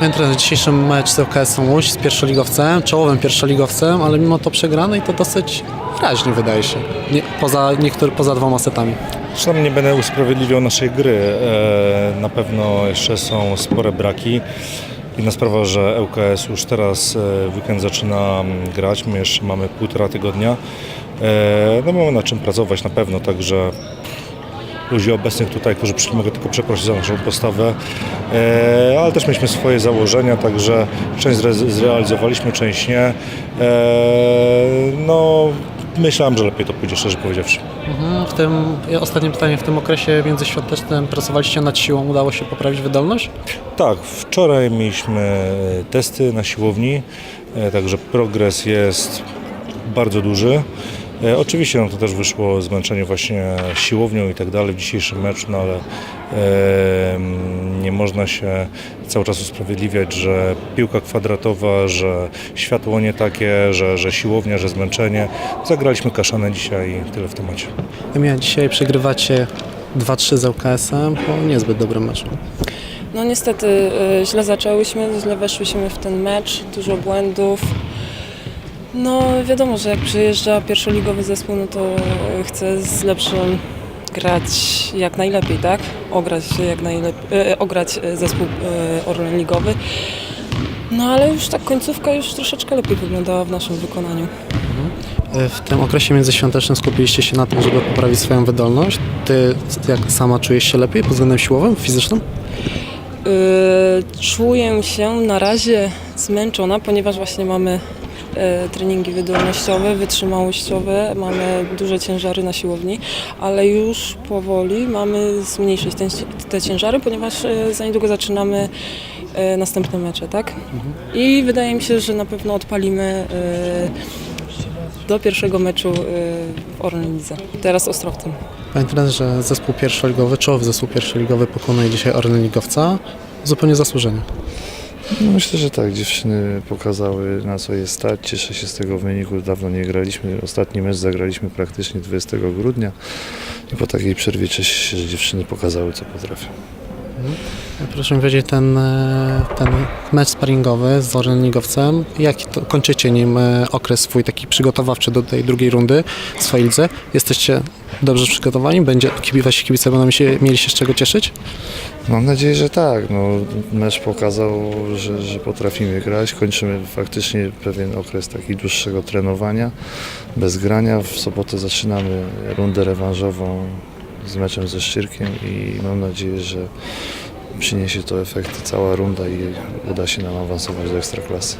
Panie trenerze, dzisiejszy mecz z ŁKS-em Łódź z pierwszoligowcem, czołowym pierwszoligowcem, ale mimo to przegrany i to dosyć wyraźnie wydaje się, nie, poza, niektóry, poza dwoma setami. Zresztą nie będę usprawiedliwiał naszej gry. E, Na pewno jeszcze są spore braki. Inna sprawa, że ŁKS już teraz e, w weekend zaczyna mm, grać. My jeszcze mamy półtora tygodnia. E, No mamy na czym pracować na pewno, także ludzi obecnych tutaj, którzy przyszli, mogę tylko przeprosić za naszą postawę, e, ale też mieliśmy swoje założenia, także część zre- zrealizowaliśmy, część nie. E, No, myślałem, że lepiej to pójdzie, szczerze powiedziawszy. Mhm. W tym, ostatnie pytanie, w tym okresie międzyświątecznym pracowaliście nad siłą, udało się poprawić wydolność? Tak, wczoraj mieliśmy e, testy na siłowni, e, także progres jest bardzo duży. E, Oczywiście no to też wyszło zmęczenie właśnie siłownią i tak dalej w dzisiejszym meczu, no ale e, nie można się cały czas usprawiedliwiać, że piłka kwadratowa, że światło nie takie, że, że siłownia, że zmęczenie. Zagraliśmy kaszanę dzisiaj i tyle w temacie. Wy dzisiaj przegrywacie 2-3 z ŁKS-em po niezbyt dobrym meczu. No niestety y, źle zaczęłyśmy, źle weszłyśmy w ten mecz, dużo błędów. No wiadomo, że jak przyjeżdża pierwszoligowy zespół, no to y, chce z lepszym grać jak najlepiej, tak? Ograć jak najlepiej, y, ograć y, zespół y, Orlen Ligowy. No ale już tak końcówka już troszeczkę lepiej wyglądała w naszym wykonaniu. E, W tym okresie międzyświątecznym skupiliście się na tym, żeby poprawić swoją wydolność. Ty jak sama czujesz się lepiej pod względem siłowym, fizycznym? Y, Czuję się na razie zmęczona, ponieważ właśnie mamy treningi wydolnościowe, wytrzymałościowe, mamy duże ciężary na siłowni, ale już powoli mamy zmniejszyć ten, te ciężary, ponieważ y, za niedługo zaczynamy y, następne mecze, tak? I wydaje mi się, że na pewno odpalimy do pierwszego meczu w Orlen Lidze. Teraz Ostrowcem. Panie trenerze, zespół pierwszoligowy, czołowy zespół pierwszoligowy pokonuje dzisiaj Orlen Ligowca zupełnie zasłużenie. No myślę, że tak. Dziewczyny pokazały na co je stać. Cieszę się z tego wyniku. Dawno nie graliśmy. Ostatni mecz zagraliśmy praktycznie 20 grudnia. I po takiej przerwie cieszę się, że dziewczyny pokazały co potrafią. Proszę mi powiedzieć, ten, e, ten mecz sparingowy z Orlen Ligowcem, jaki to, kończycie nim e, okres swój taki przygotowawczy do tej drugiej rundy w swojej lidze? Jesteście dobrze przygotowani? Będzie, wasi kibice będą się, mieli się z czego cieszyć? Mam nadzieję, że tak. No, mecz pokazał, że, że potrafimy grać. Kończymy faktycznie pewien okres taki dłuższego trenowania, bez grania. W sobotę zaczynamy rundę rewanżową z meczem ze Szczyrkiem i mam nadzieję, że przyniesie to efekty cała runda i uda się nam awansować do Ekstraklasy.